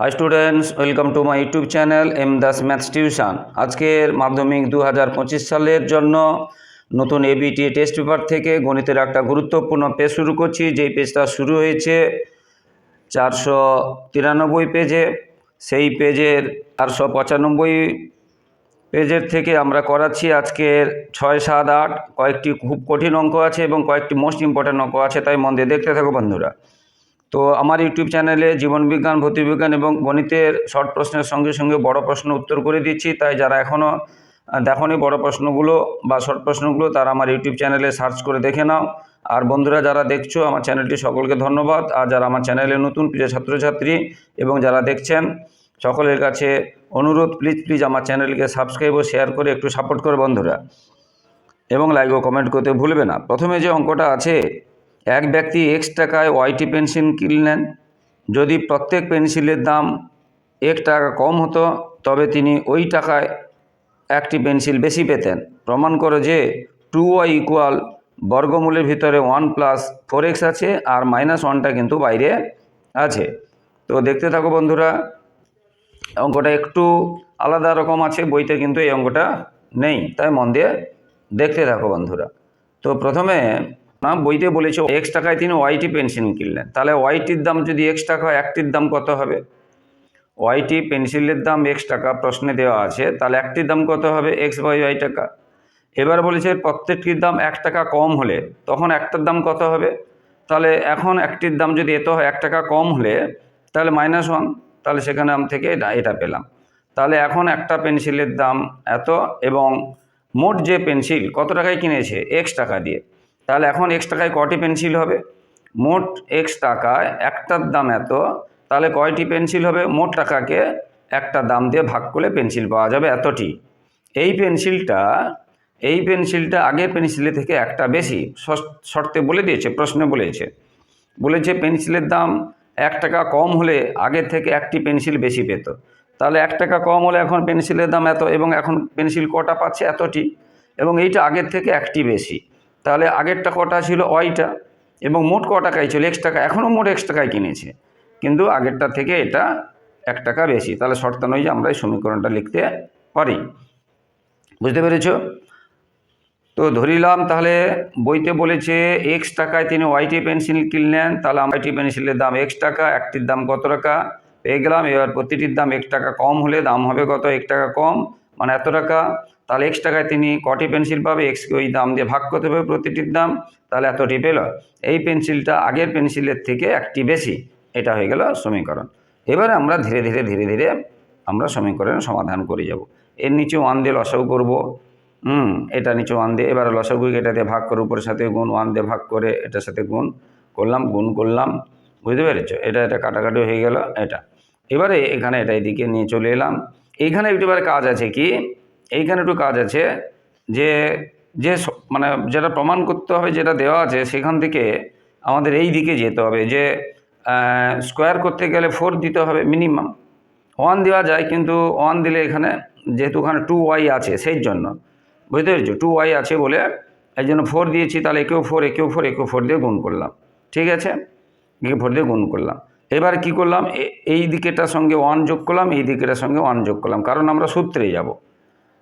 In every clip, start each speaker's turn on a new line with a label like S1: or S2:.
S1: Hi students welcome to my YouTube channel M Das maths tuition আজকের মাধ্যমিক দু হাজার পঁচিশ সালের জন্য নতুন এবিটি টেস্ট পেপার থেকে গণিতের একটা গুরুত্বপূর্ণ পেজ শুরু করছি। যেই পেজটা শুরু হয়েছে চারশো তিরানব্বই পেজে সেই পেজের চারশো পঁচানব্বই পেজের থেকে আমরা করাচ্ছি আজকের ছয়, সাত, আট, কয়েকটি খুব কঠিন অঙ্ক আছে এবং কয়েকটি মোস্ট ইম্পর্ট্যান্ট অঙ্ক আছে, তাই মন দিয়ে দেখতে থাকো বন্ধুরা। তো আমার ইউটিউব চ্যানেলে জীবনবিজ্ঞান ভৌতিবিজ্ঞান এবং গণিতের শর্ট প্রশ্নের সঙ্গে সঙ্গে বড় প্রশ্ন উত্তর করে দিচ্ছি। তাই যারা এখনও দেখনি বড় প্রশ্নগুলো বা শর্ট প্রশ্নগুলো, তারা আমার ইউটিউব চ্যানেলে সার্চ করে দেখে নাও। আর বন্ধুরা যারা দেখছ, আমার চ্যানেলটি সকলকে ধন্যবাদ। আর যারা আমার চ্যানেলে নতুন, প্রিয় ছাত্রছাত্রী এবং যারা দেখছেন, সকলের কাছে অনুরোধ, প্লিজ প্লিজ আমার চ্যানেলকে সাবস্ক্রাইব ও শেয়ার করে একটু সাপোর্ট করে বন্ধুরা। এবং লাইক ও কমেন্ট করতে ভুলবে না। প্রথমে যে অঙ্কটা আছে এক ব্যক্তি এক্স টাকায় ওয়াইটি পেন্সিল কিনলেন যদি প্রত্যেক পেন্সিলের দাম এক টাকা কম হতো, তবে তিনি ওই টাকায় একটি পেন্সিল বেশি পেতেন। প্রমাণ করে যে টু ওয়াই ইকুয়াল বর্গমূলের ভিতরে ওয়ান প্লাস ফোর এক্স আছে আর মাইনাস ওয়ানটা কিন্তু বাইরে আছে। তো দেখতে থাকো বন্ধুরা, অঙ্কটা একটু আলাদা রকম আছে, বইতে কিন্তু এই অঙ্কটা নেই, তাই মন দিয়ে দেখতে থাকো বন্ধুরা। তো প্রথমে না, বইতে বলেছে এক্স টাকায় তিনি ওয়াইটি পেন্সিল কিনলেন। তাহলে ওয়াইটির দাম যদি এক্স টাকা হয় একটির দাম কত হবে? ওয়াইটি পেন্সিলের দাম এক্স টাকা, প্রশ্নে দেওয়া আছে। তাহলে একটির দাম কত হবে? এক্স বাই ওয়াই টাকা। এবার বলেছে, প্রত্যেকটির দাম এক টাকা কম হলে তখন একটার দাম কত হবে? তাহলে এখন একটির দাম যদি এত হয়, এক টাকা কম হলে তাহলে মাইনাস ওয়ান তাহলে সেখানে আম থেকে এটা পেলাম। তাহলে এখন একটা পেন্সিলের দাম এত এবং মোট যে পেন্সিল কত টাকায় কিনেছে? এক্স টাকা দিয়ে। তাহলে এখন এক্স টাকায় কটি পেন্সিল হবে? মোট এক্স টাকায় একটার দাম এত, তাহলে কয়টি পেন্সিল হবে? মোট টাকাকে একটা দাম দিয়ে ভাগ করলে পেন্সিল পাওয়া যাবে এতটি। এই পেন্সিলটা এই পেন্সিলটা আগের পেন্সিলের থেকে একটা বেশি শর্তে বলে দিয়েছে, প্রশ্নে বলেছে। বলেছে পেন্সিলের দাম এক টাকা কম হলে আগের থেকে একটি পেন্সিল বেশি পেত। তাহলে এক টাকা কম হলে এখন পেন্সিলের দাম এত এবং এখন পেন্সিল কটা পাচ্ছে এতটি এবং এইটা আগের থেকে একটি বেশি। তাহলে আগেরটা কটা ছিল ওয়াইটা এবং মোট ক টাকায় ছিল? এক্স টাকা। এখনও মোট এক্স টাকায় কিনেছে। কিন্তু আগেরটা থেকে এটা এক টাকা বেশি। তাহলে শর্তানুযায়ী আমরা এই সমীকরণটা লিখতে পারি। বুঝতে পেরেছ? তো ধরিলাম তাহলে বইতে বলেছে এক্স টাকায় তিনি ওয়াইটি পেন্সিল কিনলেন। তাহলে ওয়াইটি পেন্সিলের দাম এক্স টাকা, একটির দাম কত টাকা? পেয়ে গেলাম। এবার প্রতিটির দাম এক টাকা কম হলে দাম হবে কত? এক টাকা কম। মানে এত টাকা। তাহলে এক্স টাকায় তিনি কটি পেন্সিল পাবে? এক্স ওই দাম দিয়ে ভাগ করতে হবে প্রতিটির দাম, তাহলে এতটি পেল। এই পেন্সিলটা আগের পেন্সিলের থেকে একটি বেশি। এটা হয়ে গেল সমীকরণ। এবারে আমরা ধীরে ধীরে ধীরে ধীরে আমরা সমীকরণের সমাধান করে যাব। এর নিচে ওয়ান দিয়ে লসাগু করব। হুম, এটা নিচে ওয়ান দিয়ে, এবার লসাগুকে এটা দিয়ে ভাগ করে উপরের সাথে গুণ, ওয়ান দিয়ে ভাগ করে এটার সাথে গুণ করলাম গুণ করলাম। বুঝতে পেরেছ? এটা এটা কাটাকাটি হয়ে গেল, এটা। এবারে এখানে এটা এদিকে নিয়ে চলে এলাম। এইখানে একটু এবার কাজ আছে কি? এইখানে একটু কাজ আছে যে যে মানে যেটা প্রমাণ করতে হবে, যেটা দেওয়া আছে সেখান থেকে আমাদের এই দিকে যেতে হবে যে স্কোয়ার করতে গেলে ফোর দিতে হবে মিনিমাম ওয়ান দেওয়া যায় কিন্তু ওয়ান দিলে এখানে যেহেতু ওখানে টু ওয়াই আছে সেই জন্য। বুঝতে পেরেছ? টু ওয়াই আছে বলে এই জন্য ফোর দিয়েছি, তাহলে একেও ফোর একেও ফোর একেও ফোর দিয়ে গুণ করলাম। ঠিক আছে? একে ফোর দিয়ে গুণ করলাম। এবার কি করলাম? এই দিকেটার সঙ্গে ওয়ান যোগ করলাম, এই দিকেটার সঙ্গে ওয়ান যোগ করলাম। কারণ আমরা সূত্রে যাব।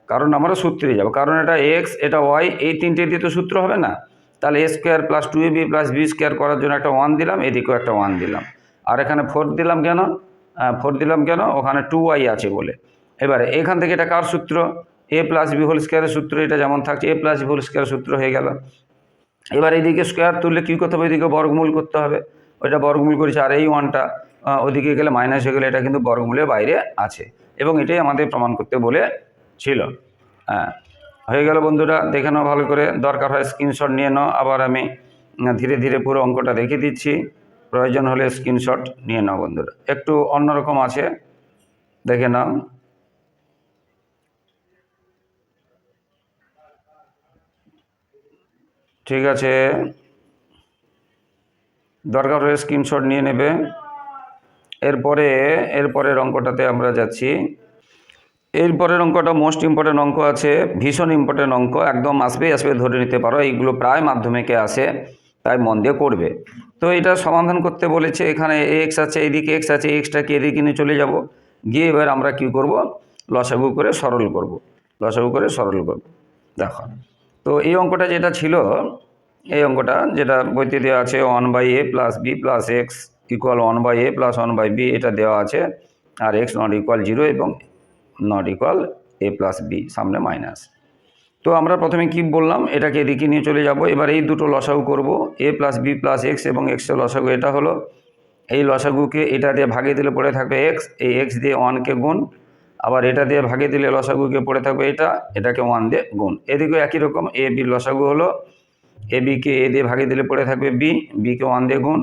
S1: কারণ আমরা সূত্রে যাব। কারণ এটা এক্স এটা ওয়াই এই তিনটে দিয়ে তো সূত্র হবে না। তাহলে A square plus two B plus B square করার জন্য একটা ওয়ান দিলাম, এদিকেও একটা ওয়ান দিলাম। আর এখানে ফোর দিলাম কেন? ফোর দিলাম কেন? ওখানে টু ওয়াই আছে বলে। এবারে এখান থেকে এটা কার সূত্র? এ প্লাস বি হোল স্কোয়ারের সূত্র, এটা যেমন থাকছে এ প্লাস বি হোল স্কোয়ারের সূত্র হয়ে গেল। এবার এইদিকে স্কোয়ার তুললে কী করতে হবে? এদিকে বর্গমূল করতে হবে। ওইটা বর্গমূল করেছে, আর এই ওয়ানটা ওদিকে গেলে মাইনাস হয়ে গেলে এটা কিন্তু বর্গমূলের বাইরে আছে। এবং এটাই আমাদের প্রমাণ করতে বলে ছিল। হ্যাঁ। হয়ে গেল বন্ধুরা, দেখে নাও ভালো করে। দরকার হয় স্ক্রিনশট নিয়ে নাও। আবার আমি ধীরে ধীরে পুরো অঙ্কটা দেখিয়ে দিচ্ছি। প্রয়োজন হলে স্ক্রিনশট নিয়ে নাও বন্ধুরা। একটু অন্যরকম আছে। দেখে নাও। ঠিক আছে। দরকার হলে স্ক্রিনশট নিয়ে নেবে। এরপরে, এরপরের অঙ্কটাতে আমরা যাচ্ছি। এরপরের অঙ্কটা মোস্ট ইম্পর্টেন্ট অঙ্ক আছে, ভীষণ ইম্পর্টেন্ট অঙ্ক, একদম আসবে আসবে, ধরে নিতে পারো, এইগুলো প্রায় মাধ্যমিকে আসে, তাই মন দিয়ে করবে। তো এটা সমাধান করতে বলেছে, এখানে এক্স আছে এদিকে এক্স আছে এক্সটাকে এদিকে নিয়ে চলে যাব? গিয়ে এবার আমরা কি করব? লসাগু করে সরল করব, লসাগু করে সরল করব, দেখো। তো এই অঙ্কটা যেটা ছিল, এই অঙ্কটা যেটা বইতে দেওয়া আছে one by A plus B plus X equal one by A plus one by B এটা দেওয়া আছে, আর এক্স নট ইকুয়াল জিরো এবং not equal A plus B সামনে মাইনাস তো আমরা প্রথমে কি বললাম? এটাকে এদিকে নিয়ে চলে যাব। এবার এই দুটো লসাগু করব। A plus B plus X এবং এক্সের লসাগু এটা হলো। এই লসাগুকে এটা দিয়ে ভাগে দিলে পড়ে থাকবে এক্স এই এক্স দিয়ে ওয়ানকে গুণ। আবার এটা দিয়ে ভাগে দিলে লসাগুকে পড়ে থাকবে এটা। এটাকে ওয়ান দিয়ে গুণ। এদিকেও একই রকম। এ বির লসাগু হলো। এ বিকে এ দিয়ে ভাগে দিলে পড়ে থাকবে বি বিকে ওয়ান দিয়ে গুণ।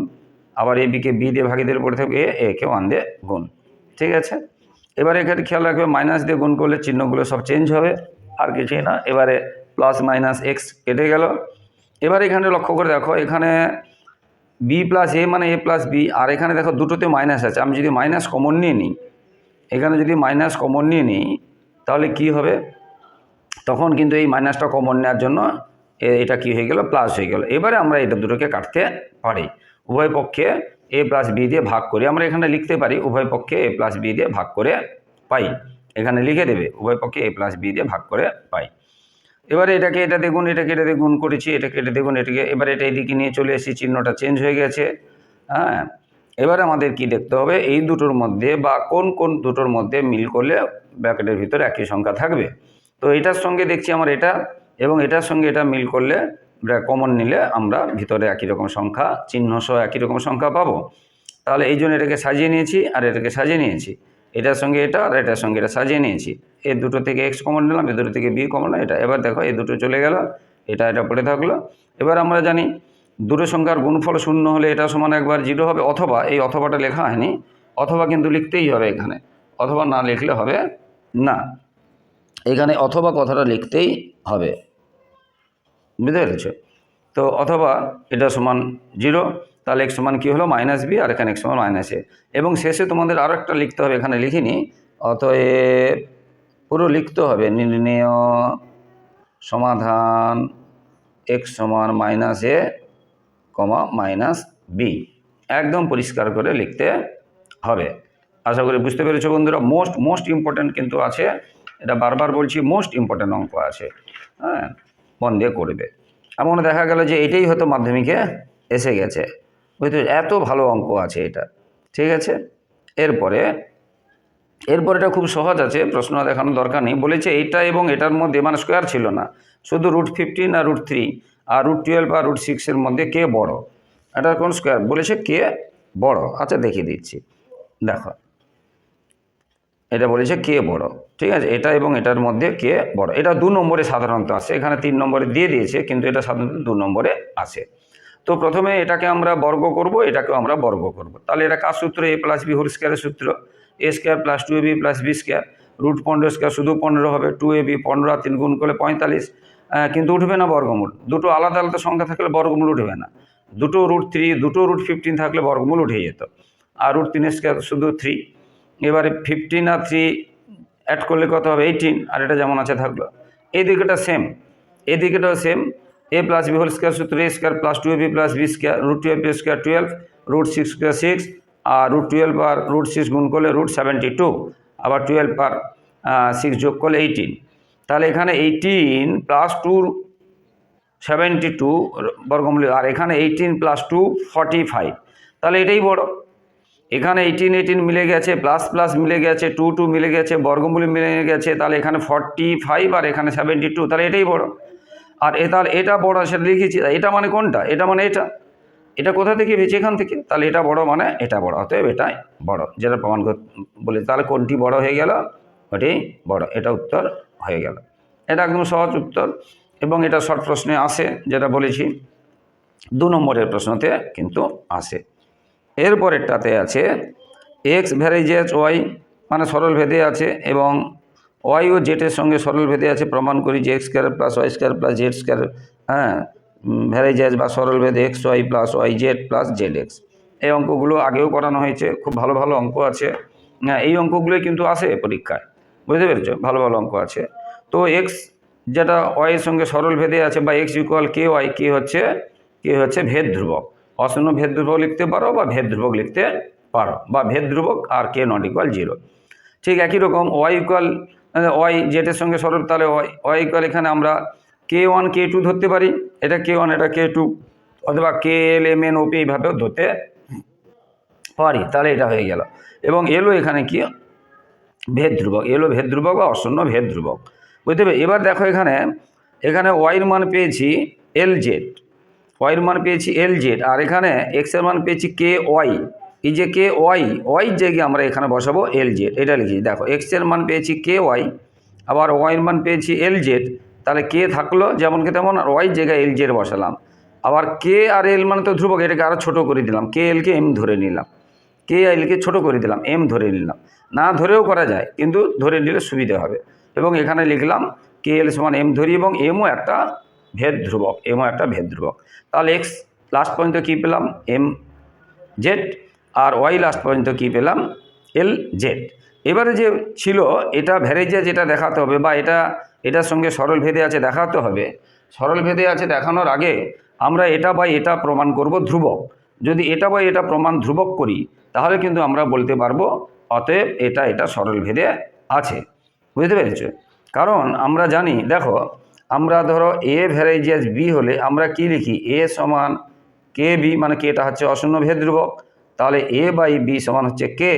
S1: আবার এ বিকে বি দিয়ে ভাগে দিলে পড়ে থাকবে এ একে ওয়ান দিয়ে গুণ। ঠিক আছে? এবারে এখানে খেয়াল রাখবে মাইনাস দিয়ে গুণ করলে চিহ্নগুলো সব চেঞ্জ হবে, আর কিছুই না। এবারে প্লাস মাইনাস এক্স কেটে গেল। এবার এখানে লক্ষ্য করে দেখো, এখানে বি প্লাস এ মানে এ প্লাস বি আর এখানে দেখো দুটোতে মাইনাস আছে। আমি যদি মাইনাস কমন নিয়ে নিই, এখানে যদি মাইনাস কমন নিয়ে নিই, তাহলে কি হবে? তখন কিন্তু এই মাইনাসটা কমন নেওয়ার জন্য এটা কি হয়ে গেল? প্লাস হয়ে গেল। এবারে আমরা এটা দুটোকে কাটতে পারি। উভয় পক্ষে এ প্লাস বি দিয়ে ভাগ করে। আমরা এখানে লিখতে পারি, উভয় পক্ষে এ প্লাস বি দিয়ে ভাগ করে পাই। এখানে লিখে দেবে, উভয় পক্ষে এ প্লাস বি দিয়ে ভাগ করে পাই। এবারে এটাকে এটা দেখুন, এটাকে এটা দেখুন করেছি, এটাকে এটা দেখুন, এটাকে এবারে এটা এদিকে নিয়ে চলে এসেছি, চিহ্নটা চেঞ্জ হয়ে গেছে। হ্যাঁ? এবারে আমাদের কি দেখতে হবে? এই দুটোর মধ্যে বা কোন কোন দুটোর মধ্যে মিল করলে ব্র্যাকেটের ভিতরে একই সংখ্যা থাকবে? তো এটার সঙ্গে দেখছি আমার এটা এবং এটার সঙ্গে এটা মিল করলে কমন নিলে আমরা ভিতরে একই রকম সংখ্যা, চিহ্ন সহ একই রকম সংখ্যা পাবো। তাহলে এই জন্য এটাকে সাজিয়ে নিয়েছি আর এটাকে সাজিয়ে নিয়েছি। এটার সঙ্গে এটা আর এটার সঙ্গে এটা সাজিয়ে নিয়েছি। এই দুটো থেকে এক্স কমন নিলাম এই দুটো থেকে বি কমন এটা এবার দেখো এই দুটো চলে গেল, এটা এটা পড়ে থাকল। এবার আমরা জানি দুটো সংখ্যার গুণফল শূন্য হলে এটা সমান একবার জিরো হবে, অথবা এই অথবাটা লেখা হয়নি, অথবা কিন্তু লিখতেই হবে এখানে, অথবা না লিখলে হবে না। এখানে অথবা কথাটা লিখতেই হবে। বুঝতে পেরেছ? তো অথবা এটা সমান জিরো, তাহলে এক্স সমান কী হলো? মাইনাস বি আর এখানে এক্স সমান মাইনাস এ এবং শেষে তোমাদের আরও একটা লিখতে হবে, এখানে লিখিনি। অতএব পুরো লিখতে হবে। নির্ণেয় সমাধান এক্স সমান minus A comma minus B একদম পরিষ্কার করে লিখতে হবে। আশা করি বুঝতে পেরেছ বন্ধুরা। মোস্ট মোস্ট ইম্পর্ট্যান্ট কিন্তু আছে। এটা বারবার বলছি মোস্ট ইম্পর্ট্যান্ট অঙ্ক আছে। হ্যাঁ? মন দিয়ে করবে। এমন দেখা গেল যে এটাই হয়তো মাধ্যমিকে এসে গেছে। বুঝতে এত ভালো অঙ্ক আছে এটা। ঠিক আছে? এরপরে, এরপর এটা খুব সহজ আছে, প্রশ্ন দেখানোর দরকার নেই। বলেছে এইটা এবং এটার মধ্যে মানে স্কোয়ার ছিল না। শুধু রুট ফিফটিন আর রুট থ্রি আর রুট টুয়েলভ আর রুট সিক্সের মধ্যে কে বড়? এটার কোন স্কোয়ার বলেছে কে বড়? আচ্ছা দেখিয়ে দিচ্ছি। দেখো এটা বলেছে কে বড়? ঠিক আছে? এটা এবং এটার মধ্যে কে বড়? এটা দু নম্বরে সাধারণত আসে এখানে তিন নম্বরে দিয়ে দিয়েছে, কিন্তু এটা সাধারণত দু নম্বরে আসে তো প্রথমে এটাকে আমরা বর্গ করব, এটাকেও আমরা বর্গ করব। তাহলে এটা কার সূত্র? এ প্লাস বি হোল স্কোয়ারের সূত্র। A square plus two A B plus B square. Root পনেরো স্কোয়ার শুধু পনেরো হবে। টু এ বি পনেরো তিন গুণ করলে পঁয়তাল্লিশ। কিন্তু উঠবে না বর্গমূল। দুটো আলাদা আলাদা সংখ্যা থাকলে বর্গমূল উঠবে না। দুটো রুট থ্রি, দুটো রুট ফিফটিন থাকলে বর্গমূল উঠে যেত। আর রুট তিন স্কোয়ার শুধু থ্রি। এবারে ফিফটিন আর থ্রি অ্যাড করলে কত হবে? এইটিন আর এটা যেমন আছে থাকল। এই দিকেটা সেম এই দিকেটাও same A plus B whole square সূত্র A square plus two B plus B square root twelve B square twelve root six square six R root twelve আর রুট সিক্স গুণ করলে রুট সেভেন্টি টু আবার twelve আর six যোগ করলে eighteen তাহলে এখানে eighteen plus two seventy two বর্গমূল, আর এখানে eighteen plus two forty five তাহলে এটাই বড়। এখানে এইটিন এইটিন মিলে গেছে প্লাস প্লাস মিলে গেছে টু টু মিলে গেছে, বর্গমূল মিলে গেছে, তাহলে এখানে ফর্টি ফাইভ আর এখানে সেভেন্টি টু তাহলে এটাই বড়। আর এ তাহলে এটা বড়, সেটা লিখেছি এটা মানে কোনটা? এটা মানে এটা। এটা কোথা থেকে পেয়েছি এখান থেকে। তাহলে এটা বড় মানে এটা বড়, অতএব এটাই বড়, যেটা প্রমাণ বলে, তাহলে কোনটি বড় হয়ে গেল? ওটাই বড়, এটা উত্তর হয়ে গেল। এটা একদম সহজ উত্তর, এবং এটা শর্ট প্রশ্নে আসে, যেটা বলেছি। দু নম্বরের প্রশ্নতে কিন্তু আসে। এরপরেরটাতে আছে এক্স ভ্যারেজেস ওয়াই মানে সরল ভেদে আছে এবং ওয়াই ও জেটের সঙ্গে সরল ভেদে আছে। প্রমাণ করি যে X square plus Y square plus Z square হ্যাঁ ভ্যারেজেস বা সরল ভেদে X Y plus Y Z plus Z X এই অঙ্কগুলো আগেও করানো হয়েছে, খুব ভালো ভালো অঙ্ক আছে। হ্যাঁ এই অঙ্কগুলোই কিন্তু আসে পরীক্ষায়, বুঝতে পেরেছ? ভালো ভালো অঙ্ক আছে। তো এক্স যেটা ওয়াইয়ের সঙ্গে সরল ভেদে আছে বা X equal K Y K হচ্ছে কে হচ্ছে ভেদ ধ্রুবক। অশূন্য ভেদ ধ্রুবক লিখতে পারো বা ভেদ ধ্রুবক লিখতে পারো বা ভেদ ধ্রুবক আর কে নট ইকুয়াল জিরো ঠিক একই রকম ওয়াই ইকুয়াল ওয়াই জেটের সঙ্গে সরল, তাহলে ওয়াই ওয়াই ইকুয়াল এখানে আমরা কে ওয়ান কে টু ধরতে পারি। এটা কে ওয়ান এটা কে টু অথবা কে এল এম এন ওপি এইভাবেও ধরতে পারি। তাহলে এটা হয়ে গেল। এবং এলো এখানে কি? ভেদ ধ্রুবক। এলো ভেদ ধ্রুবক বা অশূন্য ভেদ ধ্রুবক। বুঝতে পেরে এবার দেখো এখানে এখানে ওয়াইয়ের মান পেয়েছি এল জেড ওয়াইয়ের মান পেয়েছি এল জেড আর এখানে এক্সের মান পেয়েছি কে ওয়াই এই যে কে ওয়াই ওয়াইয়ের জায়গায় আমরা এখানে বসাবো এল জেড এটা লিখি, দেখো এক্সের মান পেয়েছি কে ওয়াই আবার ওয়াইয়ের মান পেয়েছি এল জেড তাহলে কে থাকল যেমন কে তেমন আর ওয়াই জায়গায় এল জেড বসালাম, আবার কে আর এল মানে তো ধ্রুবক, এটাকে আরও ছোটো করে দিলাম কে এলকে এম ধরে নিলাম কে এলকে ছোটো করে দিলাম এম ধরে নিলাম, না ধরেও করা যায়, কিন্তু ধরে নিলে সুবিধা হবে, এবং এখানে লিখলাম কে এল সমান এম ধরি, এবং এমও একটা ভেদ ধ্রুবক এমও একটা ভেদ ধ্রুবক তাহলে এক্স লাস্ট পর্যন্ত কী পেলাম? এম জেড আর ওয়াই লাস্ট পর্যন্ত কী পেলাম? এল জেড এবারে যে ছিল, এটা ভ্যারেজে যেটা দেখাতে হবে বা এটা, এটার সঙ্গে সরল ভেদে আছে দেখাতে হবে। সরল ভেদে আছে দেখানোর আগে আমরা এটা বা এটা প্রমাণ করব ধ্রুবক। যদি এটা বা এটা প্রমাণ ধ্রুবক করি, তাহলে কিন্তু আমরা বলতে পারব, অতএব এটা এটা সরল ভেদে আছে। বুঝতে পেরেছ? কারণ আমরা জানি, দেখো আমরা ধরো এ ভ্যারাইজিয়াস বি হলে আমরা কি লিখি? এ সমান কে বি মানে কেটা হচ্ছে অশূন্য ভেদ ধ্রুবক। তাহলে এ বাই বি সমান হচ্ছে কে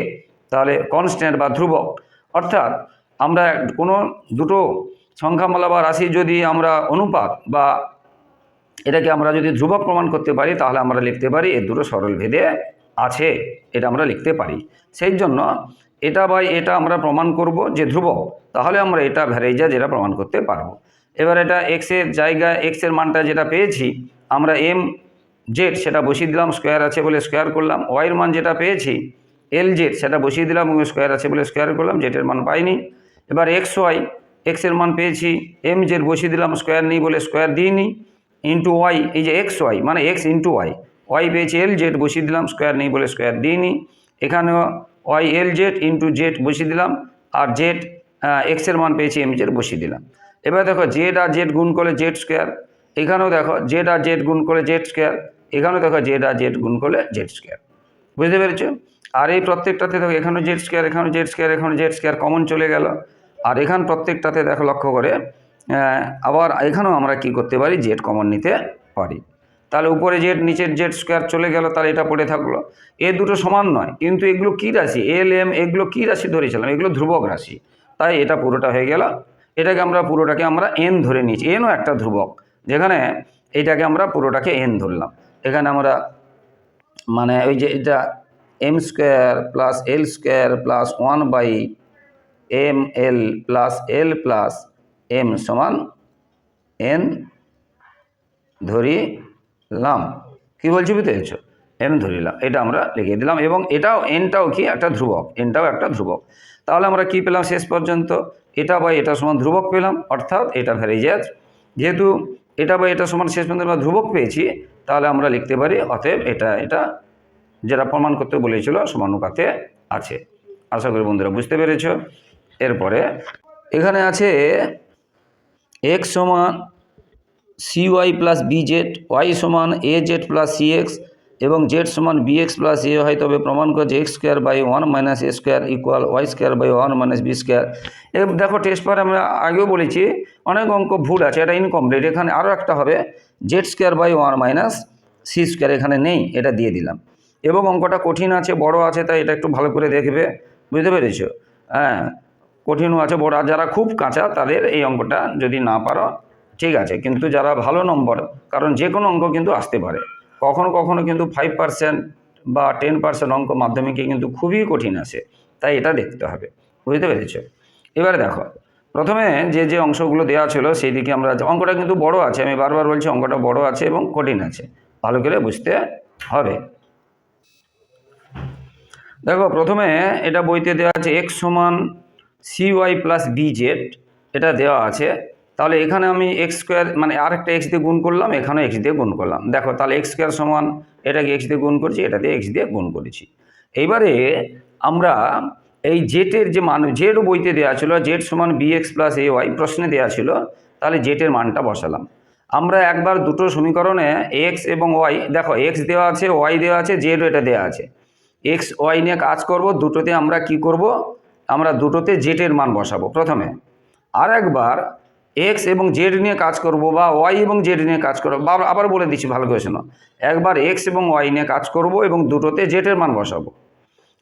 S1: তাহলে কনস্ট্যান্ট বা ধ্রুবক। অর্থাৎ আমরা কোনো দুটো সংখ্যামালা বা রাশি যদি আমরা অনুপাত বা এটাকে আমরা যদি ধ্রুবক প্রমাণ করতে পারি, তাহলে আমরা লিখতে পারি এ দুটো সরল ভেদে আছে, এটা আমরা লিখতে পারি। সেই জন্য এটা বাই এটা আমরা প্রমাণ করব যে ধ্রুবক, তাহলে আমরা এটা ভ্যারাইজা যেটা প্রমাণ করতে পারব। এবার এটা এক্সের জায়গায় এক্সের মানটা যেটা পেয়েছি, আমরা এম জেড সেটা বসিয়ে দিলাম স্কোয়ার আছে বলে স্কোয়ার করলাম ওয়াইয়ের মান যেটা পেয়েছি এল জেড সেটা বসিয়ে দিলাম এবং স্কোয়ার আছে বলে স্কোয়ার করলাম জেটের মান পাইনি। এবার এক্স ওয়াই এক্সের মান পেয়েছি এম জেড বসিয়ে দিলাম স্কোয়ার নেই বলে স্কোয়ার দিইনি ইন্টু ওয়াই এই যে এক্স ওয়াই মানে এক্স ইন্টু ওয়াই ওয়াই পেয়েছি এল জেড বসিয়ে দিলাম স্কোয়ার নেই বলে স্কোয়ার দিইনি। এখানেও Y L Z into Z বসিয়ে দিলাম, আর জেড এক্সের মান পেয়েছি এম জেড বসিয়ে দিলাম। এবার দেখো জেড আর জেড গুণ করলে জেড স্কোয়ার এখানেও দেখো জেড আর জেড গুণ করে জেড স্কোয়ার এখানেও দেখো জেড আর জেড গুণ করলে জেড স্কোয়ার বুঝতে পেরেছ? আর এই প্রত্যেকটাতে দেখো এখানেও জেড স্কোয়ার এখানেও জেড স্কোয়ার এখানে জেড স্কোয়ার কমন চলে গেল। আর এখান প্রত্যেকটাতে দেখো লক্ষ্য করে আবার এখানেও আমরা কি করতে পারি? জেড কমন নিতে পারি। তাহলে উপরে জেড নিচের জেড স্কোয়ার চলে গেল, তাহলে এটা পড়ে থাকল। এ দুটো সমান নয়, কিন্তু এগুলো কী রাশি? এল এম এগুলো কী রাশি ধরেছিলাম? এগুলো ধ্রুবক রাশি। তাই এটা পুরোটা হয়ে গেল। এটাকে আমরা পুরোটাকে আমরা এন ধরে নিয়েছি। এনও একটা ধ্রুবক, যেখানে এটাকে আমরা পুরোটাকে এন ধরলাম। এখানে আমরা মানে ওই যে এটা M square plus L square plus one by M L plus L plus M সমান এন ধরিলাম। কি বলছি বুঝতে পেরেছ এন ধরিলাম, এটা আমরা লিখে দিলাম এবং এটাও এনটাও কি? একটা ধ্রুবক এনটাও একটা ধ্রুবক। তাহলে আমরা কি পেলাম শেষ পর্যন্ত? এটা বা এটা সমান ধ্রুবক পেলাম, অর্থাৎ এটা ভ্যারিজাজ যেহেতু এটা বা এটা সমান শেষ পর্যন্ত আমরা ধ্রুবক পেয়েছি, তাহলে আমরা লিখতে পারি অতএব এটা এটা যেটা প্রমাণ করতে বলেছিল সমানুপাতে আছে। আশা করি বন্ধুরা বুঝতে পেরেছ? এরপরে এখানে আছে এক্স সমান C Y plus B Z Y সমান A Z plus C X এবং জেড সমান বি এক্স প্লাস এ হয়, তবে প্রমাণ করে যে X square by one minus A square equal Y square by one minus B square এর দেখো টেস্ট পরে আমরা আগেও বলেছি, অনেক অঙ্ক ভুল আছে, এটা ইনকমপ্লিট এখানে আরও একটা হবে Z square by one minus C square এখানে নেই, এটা দিয়ে দিলাম। এবং অঙ্কটা কঠিন আছে, বড় আছে, তাই এটা একটু ভালো করে দেখবে, বুঝতে পেরেছ? হ্যাঁ কঠিনও আছে, বড়। আর যারা খুব কাঁচা, তাদের এই অঙ্কটা যদি না পারো, ঠিক আছে, কিন্তু যারা ভালো নম্বর, কারণ যে কোনো অঙ্ক কিন্তু আসতে পারে। কখনো কখনো কিন্তু ফাইভ পার্সেন্ট বা টেন পার্সেন্ট অঙ্ক মাধ্যমিকে কিন্তু খুবই কঠিন আসে, তাই এটা দেখতে হবে, বুঝতে পেরেছ? এবারে দেখো, প্রথমে যে যে অংশগুলো দেওয়া ছিল সেই দিকে আমরা অঙ্কটা কিন্তু বড় আছে, আমি বারবার বলছি অঙ্কটা বড় আছে এবং কঠিন আছে, ভালো করে বুঝতে হবে। দেখো, প্রথমে এটা বইতে দেওয়া আছে এক্স সমান C Y plus B Z এটা দেওয়া আছে তাহলে এখানে আমি এক্স স্কোয়ার মানে আরেকটা এক্স দিয়ে গুণ করলাম এখানেও এক্স দিয়ে গুণ করলাম। দেখো, তাহলে এক্স স্কোয়ার সমান এটাকে এক্স দিয়ে গুণ করছি? এটাতে এক্স দিয়ে গুণ করেছি। এইবারে আমরা এই জেটের যে মান জেড বইতে দেওয়া ছিল জেড সমান B X plus A Y প্রশ্নে দেওয়া ছিল, তাহলে জেটের মানটা বসালাম। আমরা একবার দুটো সমীকরণে এক্স এবং ওয়াই দেখো এক্স দেওয়া আছে ওয়াই দেওয়া আছে জেড এটা দেওয়া আছে। এক্স ওয়াই নিয়ে কাজ করব, দুটোতে আমরা কি করব? আমরা দুটোতে জেটের মান বসাবো প্রথমে। আর একবার এক্স এবং জেড নিয়ে কাজ করব বা ওয়াই এবং জেড নিয়ে কাজ করব, বা আবার বলে দিচ্ছি ভালো করে শোনো। একবার এক্স এবং ওয়াই নিয়ে কাজ করব এবং দুটোতে জেটের মান বসাবো।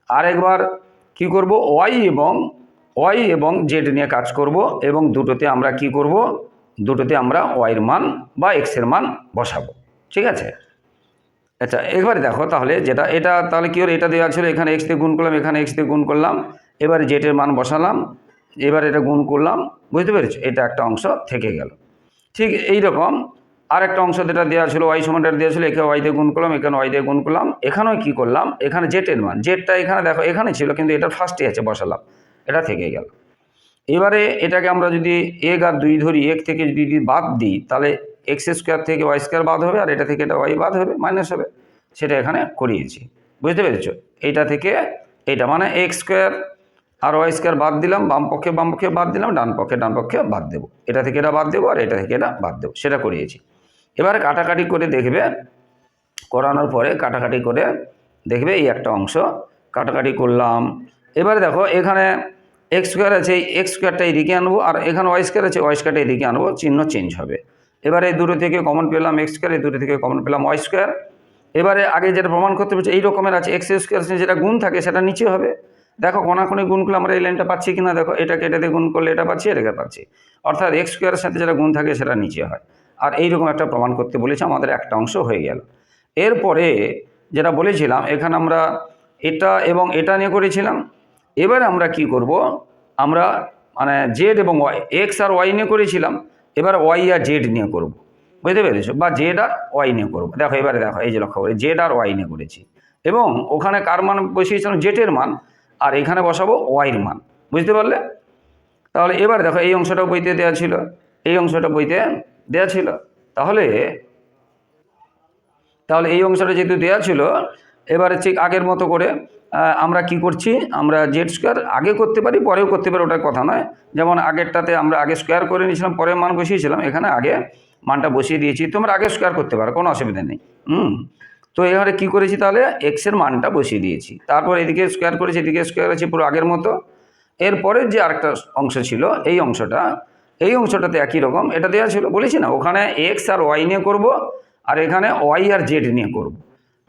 S1: আর একবার কি করব? ওয়াই এবং ওয়াই এবং জেড নিয়ে কাজ করব এবং দুটোতে আমরা কি করব? দুটোতে আমরা ওয়াইয়ের মান বা এক্সের মান বসাবো। ঠিক আছে? আচ্ছা এবারে দেখো তাহলে যেটা এটা তাহলে কি হলো? এটা দেওয়া ছিল, এখানে এক্স দিয়ে গুণ করলাম, এখানে এক্স দিয়ে গুণ করলাম। এবারে জেটের মান বসালাম। এবার এটা গুণ করলাম, বুঝতে পেরেছ? এটা একটা অংশ থেকে গেল। ঠিক এই রকম আর একটা অংশ যেটা দেওয়া ছিল ওয়াই সমানটা দেওয়া ছিল এখানে ওয়াই দিয়ে গুণ করলাম এখানে ওয়াই দিয়ে গুণ করলাম। এখানেও কী করলাম? এখানে জেটের মান জেটটা এখানে দেখো, এখানে ছিল, কিন্তু এটা ফার্স্টে আছে, বসালাম। এটা থেকে গেল। এবারে এটাকে আমরা যদি এক আর দুই ধরি এক থেকে যদি বাদ দিই, তাহলে এক্স স্কোয়ার থেকে ওয়াই স্কোয়ার বাদ হবে, আর এটা থেকে এটা ওয়াই বাদ হবে মাইনাস হবে। সেটা এখানে করিয়েছি। বুঝতে পেরেছ? এইটা থেকে এটা মানে এক্স স্কোয়ার আর ওয়াই স্কোয়ার বাদ দিলাম, বাম পক্ষে বাম পক্ষে বাদ দিলাম, ডান পক্ষে ডান পক্ষে বাদ দেবো। এটা থেকে এটা বাদ দেবো আর এটা থেকে এটা বাদ দেবো। সেটা করিয়েছি। এবারে কাটাকাটি করে দেখবে, করানোর পরে কাটাকাটি করে দেখবে এই একটা অংশ কাটাকাটি করলাম। এবারে দেখো, এখানে এক্স স্কোয়ার আছে এই এক্স স্কোয়ারটা এদিকে আনব আর এখানে ওয়াই স্কোয়ার আছে ওয়াই স্কোয়ারটা এদিকে আনব, চিহ্ন চেঞ্জ হবে। এবারে এই দুটো থেকে কমন পেলাম এক্স স্কোয়ার এই দুটো থেকে কমন পেলাম ওয়াই স্কোয়ার এবারে আগে যেটা প্রমাণ করতে পেরেছি, এই রকমের আছে এক্স স্কোয়ার যেটা গুণ থাকে সেটা নিচে হবে। দেখো কোনাকুনি গুণ করলে আমরা এই লাইনটা পাচ্ছি কিনা, দেখো এটাকে দিয়ে গুণ করলে এটা পাচ্ছি, এটাকে পাচ্ছি। অর্থাৎ এক্স স্কোয়ারের সাথে যেটা গুণ থাকে সেটা নিচে হয়। আর এইরকম একটা প্রমাণ করতে বলেছে, আমাদের একটা অংশ হয়ে গেল। এরপরে যেটা বলেছিলাম, এখানে আমরা এটা এবং এটা নিয়ে করেছিলাম। এবার আমরা কি করব? আমরা মানে জেড এবং ওয়াই এক্স আর ওয়াই নিয়ে করেছিলাম। এবার ওয়াই আর জেড নিয়ে করব। বুঝতে পেরেছ? বা জেড আর ওয়াই নিয়ে করব। দেখো, এবারে দেখো, এই যে লক্ষ্য করে জেড আর ওয়াই নিয়ে করেছি। এবং ওখানে কার মান বসিয়েছিলাম? জেটের মান। আর এখানে বসাবো ওয়াইয়ের মান। বুঝতে পারলে? তাহলে এবার দেখো এই অংশটা বইতে দেওয়া ছিল, এই অংশটা বইতে দেওয়া ছিল। তাহলে তাহলে এই অংশটা যেহেতু দেওয়া ছিল, এবারে ঠিক আগের মতো করে আমরা কি করছি? আমরা জেড স্কোয়ার আগে করতে পারি, পরেও করতে পারি, ওটার কথা নয়। যেমন আগেরটাতে আমরা আগে স্কোয়ার করে নিয়েছিলাম পরে মান বসিয়েছিলাম, এখানে আগে মানটা বসিয়ে দিয়েছি, তোমরা আগে স্কোয়ার করতে পারো, কোনো অসুবিধা নেই। হুম? তো এবারে কি করেছি তাহলে? এক্সের মানটা বসিয়ে দিয়েছি। তারপর এদিকে স্কোয়ার করেছি, এদিকে স্কোয়ার আছে পুরো আগের মতো। এরপরের যে আরেকটা অংশ ছিল, এই অংশটা, এই অংশটাতে একই রকম, এটা দেওয়া ছিল, বলেছি না, ওখানে এক্স আর ওয়াই নিয়ে করব, আর এখানে ওয়াই আর জেড নিয়ে করব।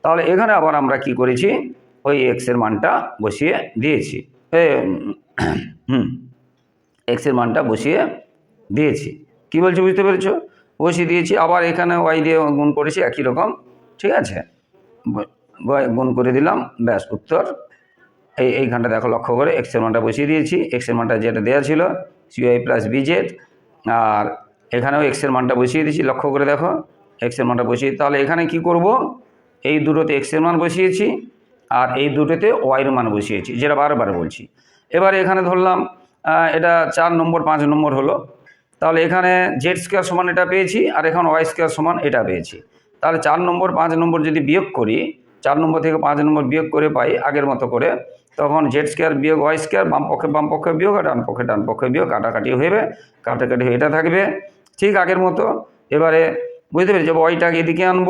S1: তাহলে এখানে আবার আমরা কি করেছি? ওই এক্সের মানটা বসিয়ে দিয়েছি। হুম এক্সের মানটা বসিয়ে দিয়েছি। কি বলছি বুঝতে পেরেছ? বসিয়ে দিয়েছি, আবার এখানে ওয়াই দিয়ে গুণ করেছি, একই রকম, ঠিক আছে? গুণ করে দিলাম, ব্যাস উত্তর। এই, এইখানটা দেখো লক্ষ্য করে এক্সের মানটা বসিয়ে দিয়েছি। এক্সের মানটা যেটা দেওয়া ছিল সিওআই প্লাস বিজেড আর এখানেও এক্সের মানটা বসিয়ে দিয়েছি, লক্ষ্য করে দেখো। এক্সের মানটা বসিয়ে, তাহলে এখানে কি করব? এই দুটোতে এক্সের মান বসিয়েছি, আর এই দুটোতে ওয়াইয়ের মান বসিয়েছি, যেটা বারবার বলছি। এবার এখানে ধরলাম এটা চার নম্বর, পাঁচ নম্বর হলো। তাহলে এখানে জেড স্কোয়ার সমান এটা পেয়েছি, আর এখন ওয়াই স্কোয়ার সমান এটা পেয়েছি। তাহলে চার নম্বর, পাঁচ নম্বর যদি বিয়োগ করি, চার নম্বর থেকে পাঁচ নম্বর বিয়োগ করে পাই আগের মতো করে, তখন জেড স্কোয়ার বিয়োগ ওয়াই স্কোয়ার বাম পক্ষে বাম পক্ষে বিয়োগ আর ডান পক্ষে ডান পক্ষে বিয়োগ, কাটাকাটি হবে কাটাকাটি এটা থাকবে। ঠিক আগের মতো। এবারে বুঝতে পেরেছি ওয়াইটাকে এদিকে আনব,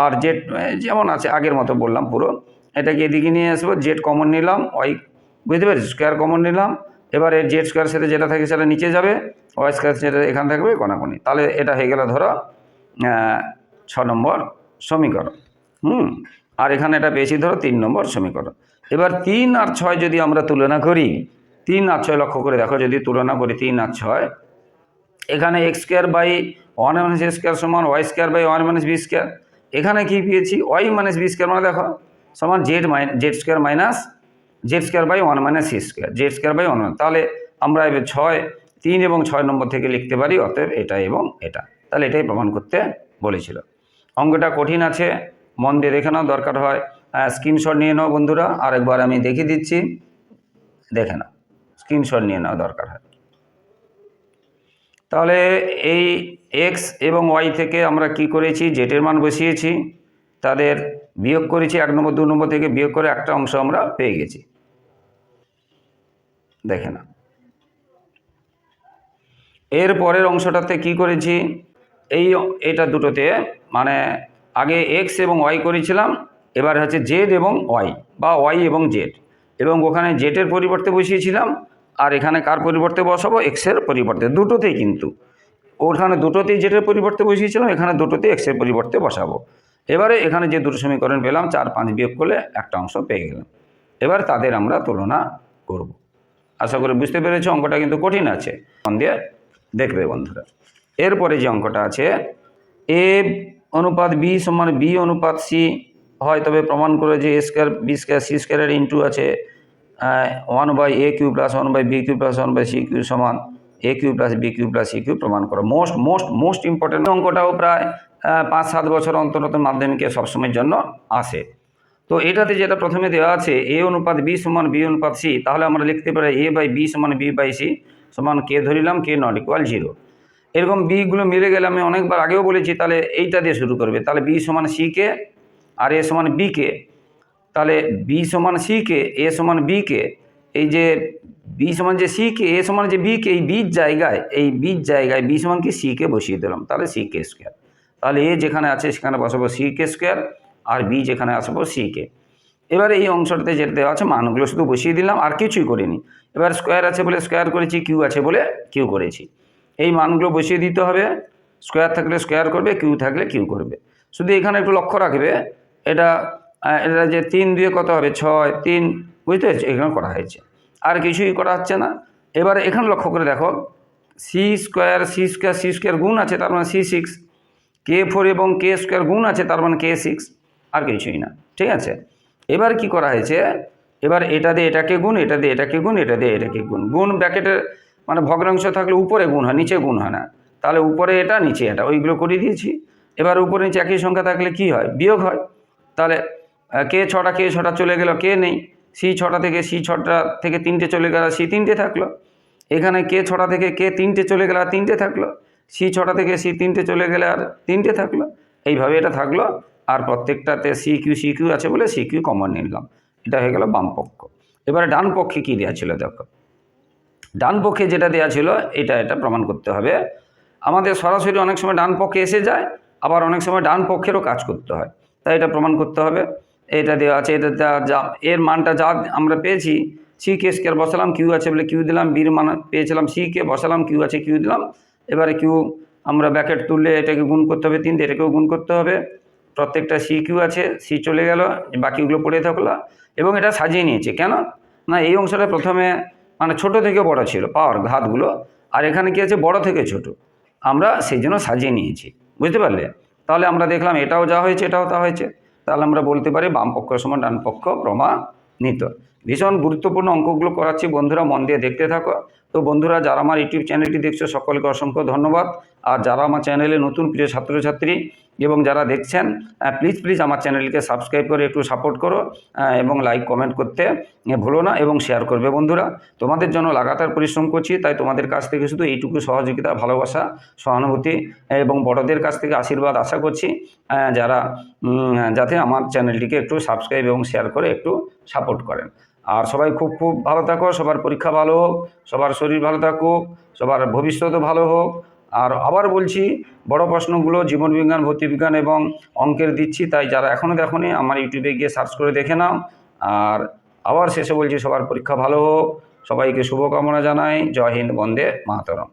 S1: আর জেড যেমন আছে আগের মতো বললাম পুরো। এটাকে এদিকে নিয়ে আসব জেড কমন নিলাম ওয়াই বুঝতে পেরেছি স্কোয়ার কমন নিলাম। এবারে জেড স্কোয়ার সাথে যেটা থাকে সেটা নিচে যাবে ওয়াই স্কোয়ার যেটা এখানে থাকবে কোনাকুনি। তাহলে এটা হয়ে গেল ধরো ছ নম্বর সমীকরণ। হুম, আর এখানে এটা পেয়েছি ধরো, তিন নম্বর সমীকরণ। এবার তিন আর ছয় যদি আমরা তুলনা করি, তিন আর ছয় লক্ষ্য করে দেখো, যদি তুলনা করি তিন আর ছয়, এখানে X square by one minus square সমান Y square by one minus B square এখানে কি পেয়েছি? ওয়াই মাইনাস বি স্কোয়ার মানে দেখো, সমান Z my Z square minus Z square by one minus C square Z square by one তাহলে আমরা এবার ছয়, তিন এবং ছয় নম্বর থেকে লিখতে পারি, অতএব এটা এবং এটা। তাহলে এটাই প্রমাণ করতে বলেছিল। অঙ্কটা কঠিন আছে, মন দিয়ে দেখে নাও, দরকার হয় স্ক্রিনশট নিয়ে নাও বন্ধুরা, আরেকবার আমি দেখিয়ে দিচ্ছি, দেখে নাও স্ক্রিনশট নিয়ে নাও, দরকার হয়। তাহলে এই এক্স এবং ওয়াই থেকে আমরা কি করেছি জেটের মান বসিয়েছি, তাদের বিয়োগ করেছি, এক নম্বর, দু নম্বর থেকে বিয়োগ করে একটা অংশ আমরা পেয়ে গেছি। দেখে না এর পরের অংশটাতে কি করেছি এই এটা দুটোতে মানে আগে এক্স এবং ওয়াই করেছিলাম, এবার হচ্ছে জেড এবং ওয়াই বা ওয়াই এবং জেড এবং ওখানে জেটের পরিবর্তে বসিয়েছিলাম, আর এখানে কার পরিবর্তে বসাবো? এক্সের পরিবর্তে। দুটোতেই কিন্তু। ওখানে দুটোতেই জেটের পরিবর্তে বসিয়েছিলাম, এখানে দুটোতেই এক্সের পরিবর্তে বসাবো। এবারে এখানে যে দুটো সমীকরণ পেলাম, চার পাঁচ বিয়োগ করলে একটা অংশ পেয়ে গেলাম। এবার তাদের আমরা তুলনা করব। আশা করি বুঝতে পেরেছ, অঙ্কটা কিন্তু কঠিন আছে। দিয়ে দেখবে বন্ধুরা। এরপরে যে অঙ্কটা আছে এ অনুপাত বি সমান বি অনুপাত সি হয়, তবে প্রমাণ করে যে A square B square C স্কোয়ারের ইন্টু আছে one by A Q plus one by B Q plus one by C Q সমান A Q plus B Q plus C Q প্রমাণ করো। মোস্ট মোস্ট মোস্ট ইম্পর্টেন্ট অঙ্কটাও প্রায় পাঁচ সাত বছর অন্তর মাধ্যমিকে সবসময়ের জন্য আসে। তো এটাতে যেটা প্রথমে দেওয়া আছে এ অনুপাত বি সমান বি অনুপাত সি তাহলে আমরা লিখতে পারি এ বাই বি সমান বি বাই সি সমান কে ধরিলাম কে নট ইকুয়াল জিরো এরকম বিগুলো মিলে গেলে আমি অনেকবার আগেও বলেছি, তাহলে এইটা দিয়ে শুরু করবে। তাহলে বি সমান সি কে আর এ সমান বি কে তাহলে বি সমান সি কে এ সমান বি কে এই যে বি সমান যে সি কে এ সমান যে বি কে এই বির জায়গায়, এই বির জায়গায় বি সমান কি সি কে বসিয়ে দিলাম, তাহলে সি কে স্কোয়ার তাহলে এ যেখানে আছে সেখানে বসাবো সি কে স্কোয়ার আর বি যেখানে আসব সি কে এবারে এই অংশটাতে যেটা দেওয়া আছে, মানগুলো শুধু বসিয়ে দিলাম, আর কিছুই করিনি। এবার স্কোয়ার আছে বলে স্কোয়ার করেছি কিউ আছে বলে কিউ করেছি। এই মানগুলো বসিয়ে দিতে হবে। স্কোয়ার থাকলে স্কোয়ার করবে, কিউ থাকলে কিউ করবে। শুধু এখানে একটু লক্ষ্য রাখবে, এটা এটা যে তিন দিয়ে কত হবে? ছয়, তিন, বুঝতে পেরেছ? এখানে করা হয়েছে। আর কিছুই করা হচ্ছে না। এবারে এখানে লক্ষ্য করে দেখো C square C square C square গুণ আছে, তার মানে সি সিক্স কে ফোর এবং কে স্কোয়ার গুণ আছে, তার মানে কে সিক্স আর কিছুই না। ঠিক আছে? এবার কি করা হয়েছে? এবার এটা দিয়ে এটাকে গুণ, এটা দিয়ে এটাকে গুণ, এটা দিয়ে এটাকে গুণ। গুণ ব্র্যাকেটের মানে ভগ্নাংশ থাকলে উপরে গুণ হয়, নিচে গুণ হয় না। তাহলে উপরে এটা, নিচে এটা, ওইগুলো করে দিয়েছি। এবার উপরে নিচে একই সংখ্যা থাকলে কি হয়? বিয়োগ হয়। তাহলে কে ছটা কে ছটা চলে গেল, কে নেই? সি ছটা থেকে, সি ছটা থেকে তিনটে চলে গেল, সি তিনটে থাকল। এখানে কে ছটা থেকে, কে তিনটে চলে গেলে, আর তিনটে থাকল। সি ছটা থেকে, সি তিনটে চলে গেলে, আর তিনটে থাকল। এইভাবে এটা থাকল। আর প্রত্যেকটাতে সি কিউ সি কিউ আছে বলে সি কিউ কমন নিলাম। এটা হয়ে গেল বাম পক্ষ এবারে ডান পক্ষে কী দেওয়া ছিল দেখো? ডান পক্ষে যেটা দেওয়া ছিল, এটা এটা প্রমাণ করতে হবে। আমাদের সরাসরি অনেক সময় ডান পক্ষে এসে যায়, আবার অনেক সময় ডান পক্ষেরও কাজ করতে হয়। তাই এটা প্রমাণ করতে হবে। এটা দেওয়া আছে, এটা যা, এর মানটা যা আমরা পেয়েছি সি কে স্কোয়ার বসালাম কিউ আছে বলে কিউ দিলাম বির মান পেয়েছিলাম সি কে বসালাম কিউ আছে কিউ দিলাম। এবারে কিউ আমরা ব্যাকেট তুললে এটাকে গুণ করতে হবে তিনটে, এটাকেও গুণ করতে হবে। প্রত্যেকটা সি কিউ আছে সি চলে গেল, বাকিগুলো পড়ে থাকল। এবং এটা সাজিয়ে নিয়েছে, কেন? না, এই অংশটা প্রথমে মানে ছোট থেকে বড় ছিল, পাওয়ার ঘাতগুলো। আর এখানে কি আছে? বড় থেকে ছোট। আমরা সেই জন্য সাজিয়ে নিয়েছি। বুঝতে পারলে? তাহলে আমরা দেখলাম এটাও যা হয়েছে, এটাও তা হয়েছে। তাহলে আমরা বলতে পারি বাম পক্ষ সমান ডান পক্ষ প্রমাণিত। ভীষণ গুরুত্বপূর্ণ অঙ্কগুলো করাচ্ছি বন্ধুরা, মন দিয়ে দেখতে থাকো। তো বন্ধুরা, যারা আমার ইউটিউব চ্যানেলটি দেখছ, সকলকে অসংখ্য ধন্যবাদ। আর যারা আমার চ্যানেলে নতুন, প্রিয় ছাত্রছাত্রী এবং যারা দেখছেন প্লিজ প্লিজ আমার চ্যানেলকে সাবস্ক্রাইব করে একটু সাপোর্ট করো এবং লাইক কমেন্ট করতে ভুলো না এবং শেয়ার করবে বন্ধুরা। তোমাদের জন্য লাগাতার পরিশ্রম করছি, তাই তোমাদের কাছ থেকে শুধু এইটুকু সহযোগিতা, ভালোবাসা, সহানুভূতি এবং বড়দের কাছ থেকে আশীর্বাদ আশা করছি। যারা যাতে আমার চ্যানেলটিকে একটু সাবস্ক্রাইব এবং শেয়ার করে একটু সাপোর্ট করেন। আর সবাই খুব খুব ভালো থাকো, সবার পরীক্ষা ভালো হোক, সবার শরীর ভালো থাকুক, সবার ভবিষ্যতও ভালো হোক। আর আবার বলছি, বড় প্রশ্নগুলো জীবনবিজ্ঞান ভৌতিবিজ্ঞান এবং অঙ্কের দিচ্ছি, তাই যারা এখনও দেখোনি, আমার ইউটিউবে গিয়ে সার্চ করে দেখে নাও। আর আবার শেষে বলছি, সবার পরীক্ষা ভালো হোক, সবাইকে শুভকামনা জানাই, জয় হিন্দ, বন্দে মাতরম।